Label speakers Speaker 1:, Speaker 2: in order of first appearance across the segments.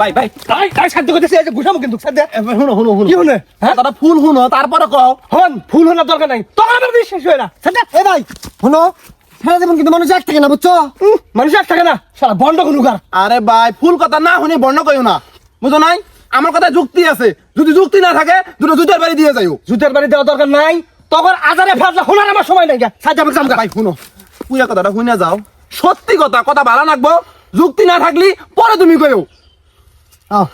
Speaker 1: ভাই ভাই
Speaker 2: তাই তাই সাধ্য করতেছে এই যে ঘুষামো কিন্তু সাধ্য
Speaker 1: শুনো শুনো শুনো।
Speaker 2: কি হলে হ্যাঁ?
Speaker 1: তারা ফুল শুনো তারপরে কও।
Speaker 2: হন ফুল হওয়ার দরকার নাই। তখন আমার বিশ্বাস হয় না। সাধ্য
Speaker 3: এ ভাই শোনো। সারা জীবন কিন্তু মানুষ এক থাকে না বুঝছ?
Speaker 2: উম, মানুষ এক থাকে না। সারা বন্ধ
Speaker 1: আরে ভাই ফুল কথা না শুনি বর্ণ কইও না। বুঝো নাই? আমার কথা যুক্তি আছে। যদি যুক্তি না থাকে দুটো জুতার বাড়ি দিয়ে যাইও।
Speaker 2: জুতের বাড়ি দেওয়া দরকার নাই। তখন আজারে ফাজলা শোনার আমার সময় নাই
Speaker 1: ভাই শুনো। পুরা কথাটা শুনে যাও। সত্যি কথা কথা ভালো লাগবো। যুক্তি না থাকলি পরে তুমি কইও।
Speaker 3: আও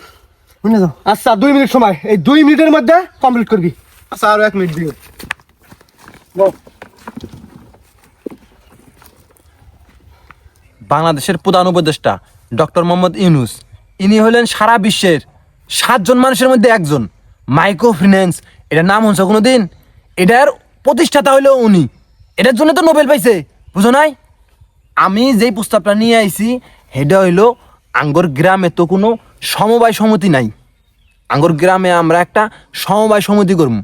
Speaker 3: শুনে যাও।
Speaker 2: আচ্ছা দুই মিনিট সময়। এই দুই মিনিটের মধ্যে কমপ্লিট করবি।
Speaker 1: আচ্ছা আরও এক মিনিট দিও।
Speaker 4: বাংলাদেশের প্রধান উপদেষ্টা ডক্টর মোহাম্মদ ইউনুস ইনি হলেন সারা বিশ্বের সাতজন মানুষের মধ্যে একজন। মাইক্রো ফিন্যান্স এটার নাম হচ্ছে কোনো দিন এটার প্রতিষ্ঠাতা হইল উনি। এটার জন্য তো নোবেল পাইছে বুঝো নাই? আমি যেই প্রস্তাবটা নিয়ে আইছি সেটা হইল আঙ্গর গ্রামে তো কোনো সমবায় সমিতি নাই। আঙ্গর গ্রামে আমরা একটা সমবায় সমিতি করব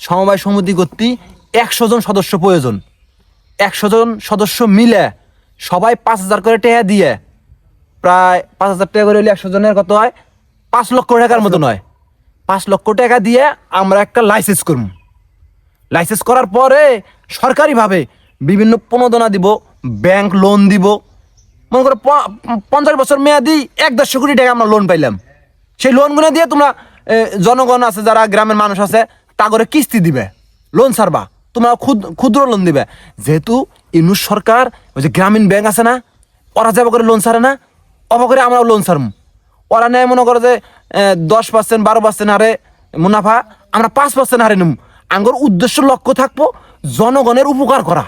Speaker 4: সমবায় সমিতি করতে একশো জন সদস্য প্রয়োজন। একশো জন সদস্য মিলে সবাই পাঁচ হাজার করে টাকা দিয়ে। প্রায় পাঁচ হাজার টাকা করে হলে একশো জনের কত হয়? পাঁচ লক্ষ টাকার মতো নয় পাঁচ লক্ষ টাকা দিয়ে আমরা একটা লাইসেন্স করব লাইসেন্স করার পরে সরকারিভাবে বিভিন্ন প্রণোদনা দিব, ব্যাংক লোন দিব মনে করো পঞ্চাশ বছর মেয়াদি এক দেড়শো কোটি টাকা আমরা লোন পাইলাম। সেই লোনগুলো দিয়ে তোমরা জনগণ আছে, যারা গ্রামের মানুষ আছে, তা করে কিস্তি দিবে। লোন ছাড়বা। তোমরা ক্ষুদ ক্ষুদ্র লোন দিবে। যেহেতু ইনুস সরকার, ওই যে গ্রামীণ ব্যাংক আছে না, ওরা যাবে করে লোন ছাড়ে না, অবা করে আমরা লোন ছাড়ম। ওরা নেয় মনে করো যে দশ পার্সেন্ট বারো পার্সেন্ট হারে মুনাফা, আমরা পাঁচ পার্সেন্ট হারে নিম। আঙ্গর উদ্দেশ্য লক্ষ্য থাকব, জনগণের উপকার করা।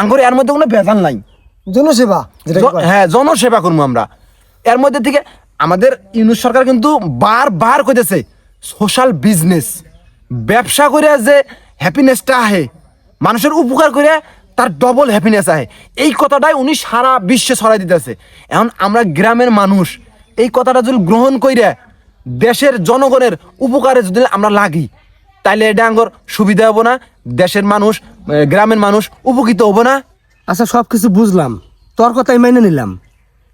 Speaker 4: আঙ্গর এর মধ্যে কোনো ভেজাল নাই।
Speaker 3: জনসেবা
Speaker 4: হ্যাঁ জনসেবা করব আমরা। এর মধ্যে থেকে আমাদের ইউনুস সরকার কিন্তু বার বার কইতেছে সোশ্যাল বিজনেস ব্যবসা করে যে হ্যাপিনেসটা আহে মানুষের উপকার করে তার ডবল হ্যাপিনেস আহে। এই কথাটাই উনি সারা বিশ্বে ছড়াই দিতেছে। এখন আমরা গ্রামের মানুষ এই কথাটা যদি গ্রহণ কইরে দেশের জনগণের উপকারে যদি আমরা লাগি তাইলে এটা আঙ্গর সুবিধা হব না দেশের মানুষ গ্রামের মানুষ উপকৃত হব না।
Speaker 2: আচ্ছা সব কিছু বুঝলাম। তোর কথাই মেনে নিলাম।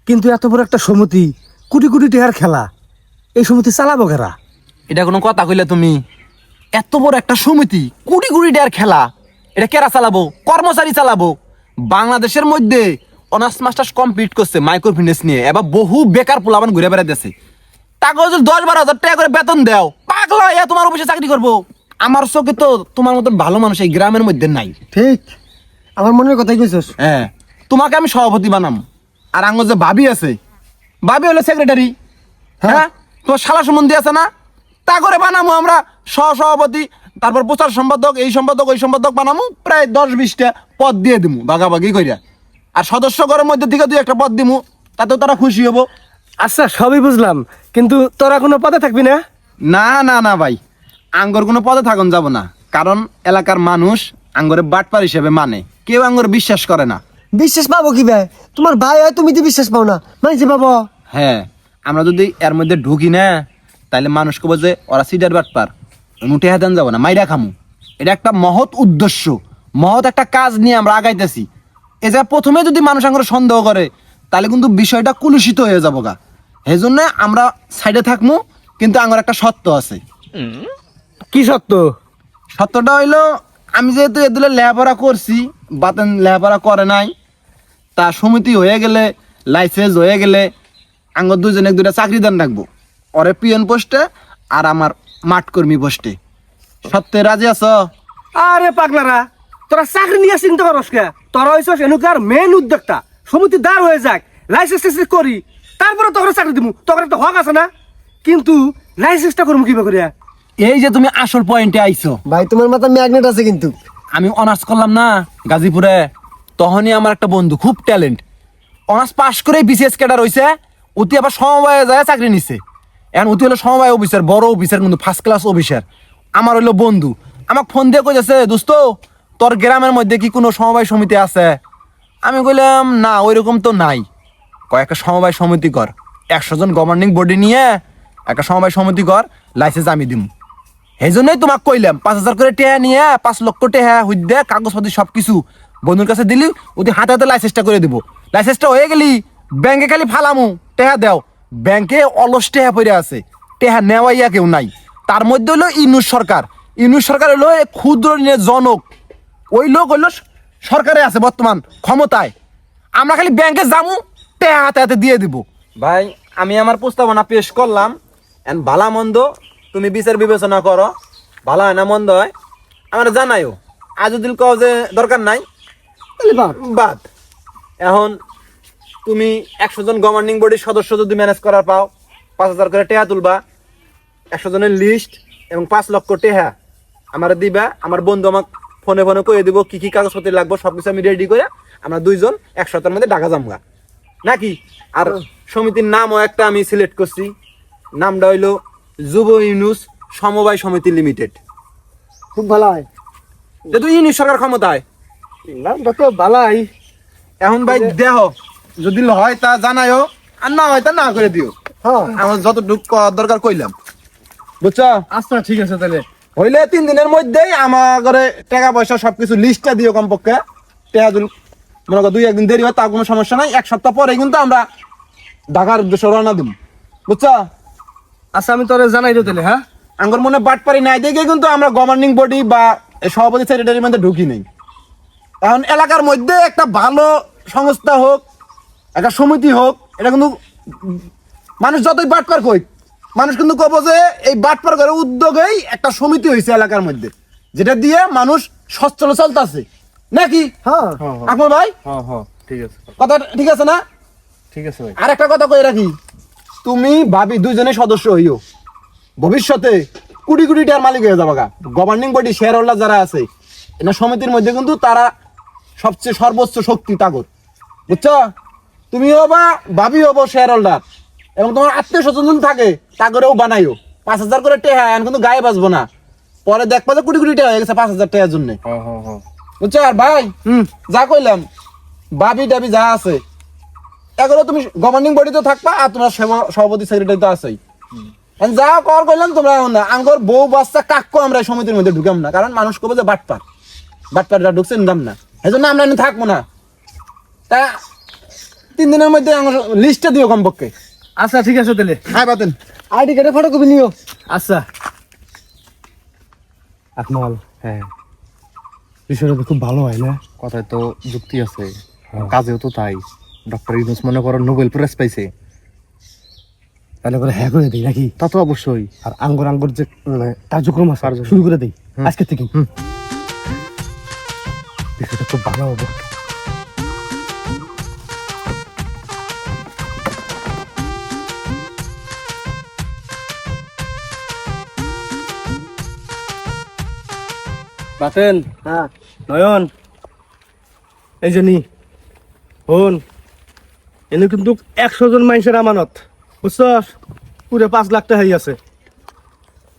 Speaker 2: কিন্তু এত বড় একটা সমিতি কোটি কোটি টাকার খেলা। এই সমিতি চালাবো কেরা?
Speaker 4: এটা কোনো কথা কইলে তুমি। এত বড় একটা সমিতি কোটি কোটি টাকার খেলা। এটা কেরা চালাবো? কর্মচারী চালাবো? বাংলাদেশের মধ্যে অনার্স মাস্টার্স কমপ্লিট করছে মাইক্রো ফিটনেস নিয়ে। এবার বহু বেকার পোলাবান ঘুরে বেড়াইতেছে তাকে যদি দশ বারো হাজার টাকা করে বেতন দাও পাগলা তোমার অফিসে চাকরি করব। আমার চোখে তো তোমার মতন ভালো মানুষ এই গ্রামের মধ্যে নাই।
Speaker 3: ঠিক। আমার মনের কথাই কইছস?
Speaker 4: হ্যাঁ। তোমাকে আমি সভাপতি বানাম। আর আঙ্গ যে ভাবি আছে ভাবি হলো সেক্রেটারি হ্যাঁ। তোমার শালা সম্বন্ধে আছে না? তা করে বানামো আমরা। সহ সভাপতি তারপর প্রচার সম্পাদক এই সম্পাদক ওই সম্পাদক বানামো। প্রায় দশ বিশটা পদ দিয়ে দিমু ভাগাভাগি কইরা। আর সদস্য ঘরের মধ্যে থেকে দুই একটা পদ দিমু তাতেও তারা খুশি হব।
Speaker 2: আচ্ছা সবই বুঝলাম। কিন্তু তোরা কোনো পদে থাকবি না?
Speaker 4: না না না ভাই। আঙ্গর কোনো পদে থাকুন যাব না। কারণ এলাকার মানুষ আঙ্গরে বাটপার হিসেবে মানে। কেউ আঙ্গর বিশ্বাস করে না।
Speaker 3: বিশ্বাস পাবো কি ভাই? তোমার ভাই হয় তুমি তো বিশ্বাস পাও না। মানছি পাবো?
Speaker 4: হ্যাঁ আমরা যদি এর মধ্যে ঢুকি না তাহলে মানুষ কব যে ওরা সিডার বাটপার। মুঠে হাতান যাব না মাইরা খামু। এটা একটা মহৎ উদ্দেশ্য। মহৎ একটা কাজ নিয়ে আমরা আগাইতেছি। এ যা প্রথমে যদি মানুষ আঙ্গুর সন্দেহ করে তাহলে কিন্তু বিষয়টা কুলুষিত হয়ে যাব গা। জন্য আমরা সাইডে থাকব কিন্তু আঙ্গুর একটা সত্য আছে।
Speaker 2: কি সত্য?
Speaker 4: সত্যটা হইল আমি যেহেতু এদুলে লেখাপড়া করছি, বাতেন লেখাপড়া করে নাই, তা সমিতি হয়ে গেলে লাইসেন্স হয়ে গেলে, আঙ্গ দুজনে দুটা চাকরি দান রাখব। ওরে পিএন পোস্টে আর আমার মাঠ কর্মী পোস্টে। সত্যি রাজি আছো?
Speaker 2: আরে পাগলারা, তোরা চাকরি নিয়ে চিন্তা করস কে? তোরা হইছস এনুকার মেন উদ্যোক্তা। সমিতি দাঁড় হয়ে যাক লাইসেন্স করি। তারপরে তোকে চাকরি দিব তোকে একটা হক আছে না? কিন্তু লাইসেন্সটা করব কিবা করিয়া?
Speaker 4: এই যে তুমি আসল পয়েন্টে আইছো।
Speaker 3: ভাই তোমার মাথা ম্যাগনেট আছে কিন্তু।
Speaker 4: আমি অনার্স করলাম না গাজীপুরে। তখনই আমার একটা বন্ধু খুব ট্যালেন্ট অনার্স পাশ করে বিসিএস ক্যাডার হইছে অতি আবার সমবায়ে যায় চাকরি নিছে। এখন অতি হলো সমবায় অফিসার বড় অফিসার কিন্তু ফার্স্ট ক্লাস অফিসার আমার হইল বন্ধু। আমাকে ফোন দিয়ে কইতেছে দোস্ত তোর গ্রামের মধ্যে কি কোনো সমবায় সমিতি আছে? আমি কইলাম না ওইরকম তো নাই। কয়েকটা সমবায় সমিতি কর। একশো জন গভর্নিং বডি নিয়ে একটা সমবায় সমিতি কর লাইসেন্স আমি দিম। এই জন্যই তোমাকে কইলাম, পাঁচ হাজার করে টেহা নিয়ে, পাঁচ লক্ষ টেহা হুদ্দে কাগজপাতি সব কিছু বন্ধুর কাছে দিলি ওদের হাতে হাতে লাইসেন্সটা করে দিব। লাইসেন্সটা হয়ে গেলি ব্যাংকে খালি ফালামু, টেহা দেও। ব্যাংকে অলস টেহা পড়ে আছে, টেহা নেওয়াইয়া কেউ নাই। তার মধ্যে হলো ইনুস সরকার। ইনুস সরকার হলো ক্ষুদ্র জনক। ওই লোক হইল সরকারে আছে বর্তমান, ক্ষমতায়। আমরা খালি ব্যাংকে যামু, টেহা হাতে হাতে দিয়ে দিব।
Speaker 5: ভাই, আমি আমার প্রস্তাবনা পেশ করলাম। এন্ড ভালা মন্দ তুমি বিচার বিবেচনা করো ভালো হয় না মন্দ হয়? আমার জানাইও। আজ যদি কও যে দরকার নাই?
Speaker 3: তাহলে বাদ।
Speaker 5: বাদ। এখন তুমি একশো জন গভর্নিং বডির সদস্য যদি ম্যানেজ করার পাও পাঁচ হাজার করে টেহা তুলবা একশো জনের লিস্ট এবং পাঁচ লক্ষ টেহা আমার দিবা আমার বন্ধু আমাকে ফোনে ফোনে কয়ে দিব কি কি কাগজপত্র লাগবো সব কিছু আমি রেডি করে আমরা দুইজন এক সপ্তাহের মধ্যে ঢাকা যামগা। নাকি? আর সমিতির নামও একটা আমি সিলেক্ট করছি। নামটা হইল যুব ইউনুস সমবায় সমিতি লিমিটেড।
Speaker 3: খুব ভালো হয়
Speaker 5: যেহেতু ইউনিট সরকার ক্ষমতায়।
Speaker 2: নামটা তো বালাই
Speaker 4: এখন ভাই দেহ যদি হয় তা জানাইও আর না হয় তা না করে দিও।
Speaker 3: হ্যাঁ।
Speaker 4: আমার যতটুকু করার দরকার কইলাম। বুঝছ?
Speaker 2: আচ্ছা ঠিক আছে তাহলে।
Speaker 4: হইলে তিন দিনের মধ্যেই আমার ঘরে টাকা পয়সা সবকিছু লিস্টটা দিও কমপক্ষে। যদি মনে করো দুই একদিন দেরি হয় তা কোনো সমস্যা নাই। এক সপ্তাহ পরে কিন্তু আমরা ঢাকার উদ্দেশ্যে রওনা দিব বুঝছ?
Speaker 2: আচ্ছা আমি তোরে জানাই দিও তাহলে হ্যাঁ?
Speaker 4: আমার মনে বাট পারি নাই দেখে কিন্তু আমরা গভর্নিং বডি বা সভাপতি সেক্রেটারির মধ্যে ঢুকি নেই। এখন এলাকার মধ্যে একটা ভালো সংস্থা হোক একটা সমিতি হোক এটা কিন্তু মানুষ যতই বাট বাটপার কই মানুষ কিন্তু কব যে এই বাট বাটপার করে উদ্যোগেই একটা সমিতি হয়েছে এলাকার মধ্যে যেটা দিয়ে মানুষ সচ্ছল চলতেছে। নাকি?
Speaker 3: হ্যাঁ।
Speaker 4: আকমল ভাই?
Speaker 2: হ্যাঁ হ্যাঁ। ঠিক আছে।
Speaker 4: কথা ঠিক আছে না?
Speaker 2: ঠিক আছে ভাই।
Speaker 4: আর একটা কথা কই রাখি। তুমি ভাবি দুইজনে সদস্য হইও। ভবিষ্যতে কোটি কোটি টাকার মালিক হয়ে যাবা গভর্নিং বডি শেয়ার হোল্ডার যারা আছে এটা সমিতির মধ্যে কিন্তু তারা সবচেয়ে সর্বোচ্চ শক্তি তাগর বুঝছ? তুমি হবা ভাবি হব শেয়ার হোল্ডার এবং তোমার আত্মীয় স্বজন থাকে তাগরেও বানাইও। পাঁচ হাজার করে টেহা এখন কিন্তু গায়ে বাঁচবো না। পরে দেখবা যে কোটি কোটি টাকা হয়ে গেছে পাঁচ হাজার টাকার জন্য। বুঝছ? আর ভাই হুম যা কইলাম বাবি ডাবি যা আছে এগুলো তুমি গভর্নিং বডিতে থাকবা আর তোমার সভাপতি সেক্রেটারি তো আছেই। যা কর কইলাম তোমরা না। আঙ্গর বউ বাচ্চা কাকু আমরা এই সমিতির মধ্যে ঢুকাম না। কারণ মানুষ কবে যে বাটপার। বাটপারটা ঢুকছে নিলাম না। এই জন্য আমরা থাকব না। তা তিন দিনের মধ্যে লিস্টটা দিও কমপক্ষে।
Speaker 2: আচ্ছা ঠিক আছে তাহলে।
Speaker 4: হ্যাঁ বাতেন।
Speaker 3: আইডি কার্ডে ফটোকপি নিও।
Speaker 2: আচ্ছা। আকমাল হ্যাঁ। বিষয়টা খুব ভালো হয় না?
Speaker 6: কথায় তো যুক্তি আছে। কাজেও তো তাই। ডক্টর ইউনুস মনে করো নোবেল প্রাইজ পাইছে।
Speaker 2: তাহলে করে হ্যাঁ করে দিই নাকি?
Speaker 6: তা তো অবশ্যই।
Speaker 2: আর আঙ্গুর আঙ্গুর যে মানে, কার্যক্রম আছে শুরু করে দিই আজকে থেকে। বিষয়টা খুব ভালো হবে। বাতেন।
Speaker 3: হ্যাঁ।
Speaker 2: নয়ন। এই নি। হন। এনে কিন্তু একশো জন মানুষের আমানত। বুঝছস? পুরো পাঁচ লাখ টাকাই আছে।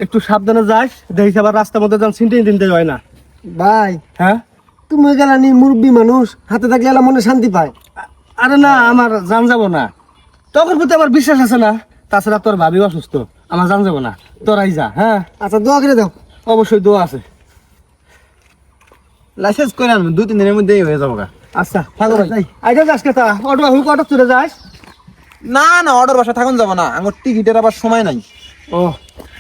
Speaker 2: একটু সাবধানে যাস দেখিস আবার রাস্তার মধ্যে যান চিনতে দিনতে হয় না।
Speaker 3: ভাই
Speaker 2: হ্যাঁ?
Speaker 3: তুমি গেলানি মুরব্বী মানুষ হাতে থাকলে এলা মনে শান্তি পায়।
Speaker 2: আরে না আমার জান যাব না। তোর প্রতি আমার বিশ্বাস আছে না। তাছাড়া তোর ভাবি অসুস্থ। আমার জান যাব না। তোরাই যা হ্যাঁ?
Speaker 3: আচ্ছা দোয়া করে দাও।
Speaker 2: অবশ্যই দোয়া আছে।
Speaker 4: লাইসেন্স করে আনবেন দুই তিন দিনের মধ্যেই হয়ে যাব গা।
Speaker 2: আচ্ছা থাকো ভাই। আইটা যাস কেতা অটো হুক অটো চলে যাস।
Speaker 4: না না অর্ডার বাসা থাকুন যাব না। আমার টিকিটের আবার সময় নাই।
Speaker 2: ও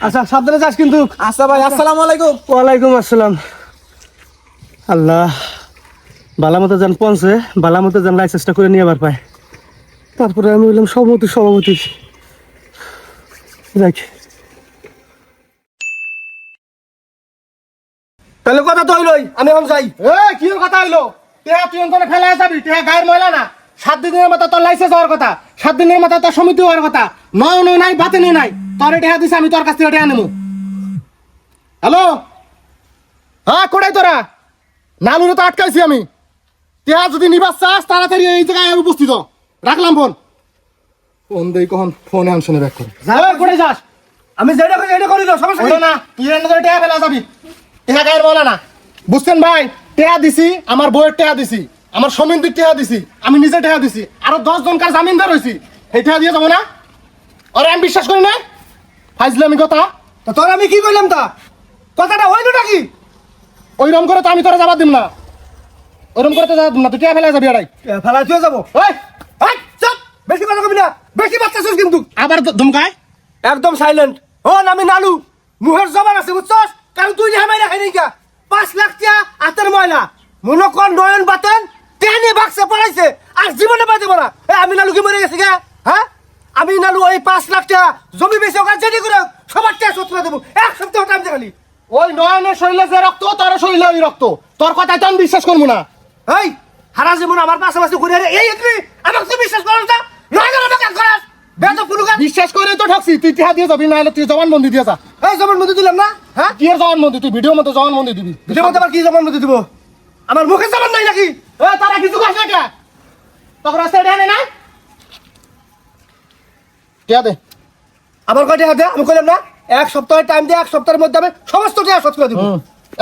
Speaker 2: আচ্ছা সাবধানে যাস কিন্তু।
Speaker 4: আচ্ছা ভাই আসসালামু আলাইকুম।
Speaker 2: ওয়ালাইকুম আসসালাম। আল্লাহ বালা যান পৌঁছে বালা যান লাইসেন্সটা করে নিয়ে আবার পায়। তারপরে আমি বললাম সভাপতি সভাপতি। দেখ তাহলে কথা তো হইলই আমি এখন যাই।
Speaker 7: এ কি কথা হইল? টেহা তুই অন্তরে ফেলা যাবি টেহা গায়ের ময়লা না। সাত দিনের মাথা তোর লাইসেন্স হওয়ার কথা সাত দিনের মাথা তোর সমিতি হওয়ার কথা। নয় নয় নাই বাতে নেই নাই। তোর টেহা দিছে আমি তোর কাছ থেকে টেহা নেব। হ্যালো? হ্যাঁ কোটাই তোরা? নালুরে তো আটকাইছি আমি। টেহা যদি নিবাস চাস তাড়াতাড়ি এই জায়গায় আমি উপস্থিত রাখলাম ফোন। ফোন দেই কখন? ফোনে আনশনে ব্যাক করে। যা কোটাই যাস?
Speaker 2: আমি যেটা করি এটা করি সমস্যা
Speaker 7: না তুই এনে টেহা ফেলা যাবি টেহা গায়ের বলা না। বুঝছেন ভাই? টেহা দিছি আমার বইয়ের টেহা দিছি আমার সমিতির টেহা দিছি আমি নিজে টেহা দিছি আরও দশ জনকার জামিনদার হয়েছি সেই টেহা দিয়ে যাব না? আরে আমি বিশ্বাস করি না। ফাইজলে আমি কথা।
Speaker 2: তো তোর আমি কি করলাম তা? কথাটা হইল নাকি
Speaker 7: ওই রকম করে তো আমি তোরা যাবার দিব না। ওরকম করে তো যাবার দিব না। তুই টেহা ফেলা যাবি এড়াই
Speaker 2: ফেলা তুই যাব?
Speaker 7: ওই
Speaker 2: এই, চুপ! বেশি কথা কবি না। বেশি বাচ্চাছিস কিন্তু।
Speaker 7: আবার ধমকায়?
Speaker 2: একদম সাইলেন্ট ও আমি নালু মুহের জবান আছে বুঝছস? কারণ তুই যে হামাই রাখাই নাকি পাঁচ লাখ টিয়া হাতের ময়লা। মনে কর নয়ন বাতেন টেনে বাক্সে পড়াইছে আর জীবনে পাই দেবো না। এ, আমি নালু কি মরে গেছি গা? হ্যাঁ আমি নালু ওই পাঁচ লাখ টাকা জমি বেশি ওখানে যেটি করে সবার টাকা শোধ করে দেবো। এক সপ্তাহ টাইম দেখালি
Speaker 7: ওই নয়নের শরীরে যে রক্ত তোর শরীরে ওই রক্ত। তোর কথায় তো আমি বিশ্বাস করব না।
Speaker 2: এই হারা জীবন আমার পাশাপাশি ঘুরে এই একলি আমাকে তুই বিশ্বাস করো না। নয় জন আমাকে করাস
Speaker 7: বিশ্বাস করে তো ঠকছি তুই টিহা দিয়ে যাবি নাহলে তুই জবানবন্দি দিয়ে যা।
Speaker 2: এই মধ্যে দিলাম না হ্যাঁ
Speaker 7: কি জবানবন্দি? তুই ভিডিও মতো জবানবন্দি দিবি।
Speaker 2: ভিডিও মধ্যে আবার কি মধ্যে দিব? আমার মুখে জমান নাই নাকি?
Speaker 7: তারা কিছু কাজ না তখন রাস্তায় দে।
Speaker 2: আমি কইলাম না এক সপ্তাহের টাইম দিয়ে এক সপ্তাহের মধ্যে আমি সমস্ত টাকা শোধ করে দিব।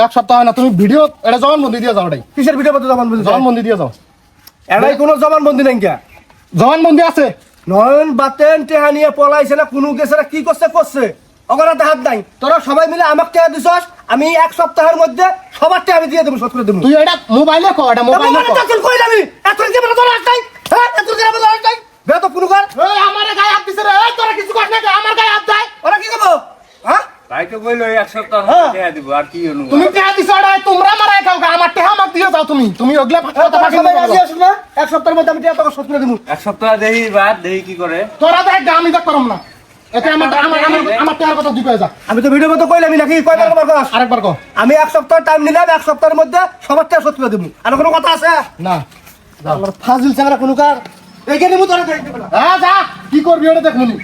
Speaker 7: এক সপ্তাহ না তুমি ভিডিও এটা জবানবন্দি দিয়ে যাও
Speaker 2: কিসের ভিডিও মধ্যে জমান বন্ধু
Speaker 7: জবানবন্দি দিয়ে যাও।
Speaker 2: এটাই কোনো জমান বন্ধু নাই কে?
Speaker 7: জবানবন্দি আছে।
Speaker 2: নয়ন বাতেন টেহা নিয়ে পলাইছে না কোনো গেছে না কি করছে করছে? অগরাতে হাত নাই। তোরা সবাই মিলে আমাকে টেহা দিছস আমি এক সপ্তাহের মধ্যে সবার টেহা আমি দিয়ে দেবো শোধ করে দেবো।
Speaker 7: তুই এটা মোবাইলে কো এটা মোবাইলে
Speaker 2: কর
Speaker 7: কো।
Speaker 2: তো কই আমি। এত কি বলে তোরা আসতাই হ্যাঁ এত কি বলে আসতাই তো কোনো কর।
Speaker 7: এই আমারে গায়ে হাত দিছে রে। এই তোরা কিছু কর না আমার গায়ে হাত দেয়।
Speaker 2: ওরা কি করব? হ্যাঁ
Speaker 8: তো এক সপ্তাহ
Speaker 7: হ্যাঁ।
Speaker 8: টাকা দিব আর কি অনু
Speaker 7: তুমি টিহা দিছো এটা তোমরা মারাই খাও আমার টিহা আমাকে দিয়ে যাও তুমি। তুমি ওগুলা কথা
Speaker 2: তোরা
Speaker 7: ফাঁকি
Speaker 2: রাজি
Speaker 7: পারো।
Speaker 2: না? এক সপ্তাহের মধ্যে আমি টাকা তোকে শোধ করে দেবো
Speaker 8: এক সপ্তাহ দেহি বাদ দেহি কি করে?
Speaker 7: তোরা দেখ আমি দেখ করম না। এতে আমার আমার আমার- আমার কথা দুই যা।
Speaker 2: আমি তো ভিডিও মতো কইলাম নাকি কয়বার কবার কস?
Speaker 7: আরেকবার কো।
Speaker 2: আমি এক সপ্তাহ টাইম নিলাম এক সপ্তাহের মধ্যে সবার টাকা শোধ করে দেবো আর কোনো কথা আছে?
Speaker 7: না।
Speaker 2: আমার ফাজিল চাংরা কোনো কার? এইখানে মু তোরা দেখতে পেলাম
Speaker 7: হ্যাঁ যা। কি করবি ওটা দেখুনি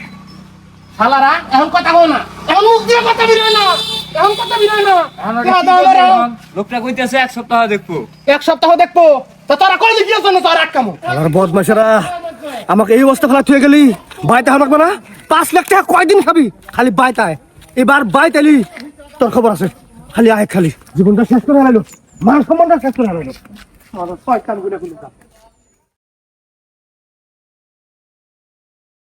Speaker 7: শালারা এখন কথা কও না। এখন মুখ দিয়ে কথা বেরোয় না। এখন কথা বেরোয় না?
Speaker 8: লোকটা কইতেছে এক সপ্তাহ দেখব।
Speaker 7: এক সপ্তাহ দেখব। তা তোরা কইলে কি জন্য তোর আটকামো?
Speaker 2: আমার বদমাশেরা আমাকে এই অবস্থা ফেলা তুই গেলি বাইতে হামাক না? পাঁচ লাখ টাকা কয়দিন খাবি? খালি বাইতায়। এবার বাইত এলি তোর খবর আছে। খালি আয় খালি। জীবনটা শেষ করে হারাইলো মান সম্মানটা শেষ করে হারাইলো আমার ছয় কানগুলো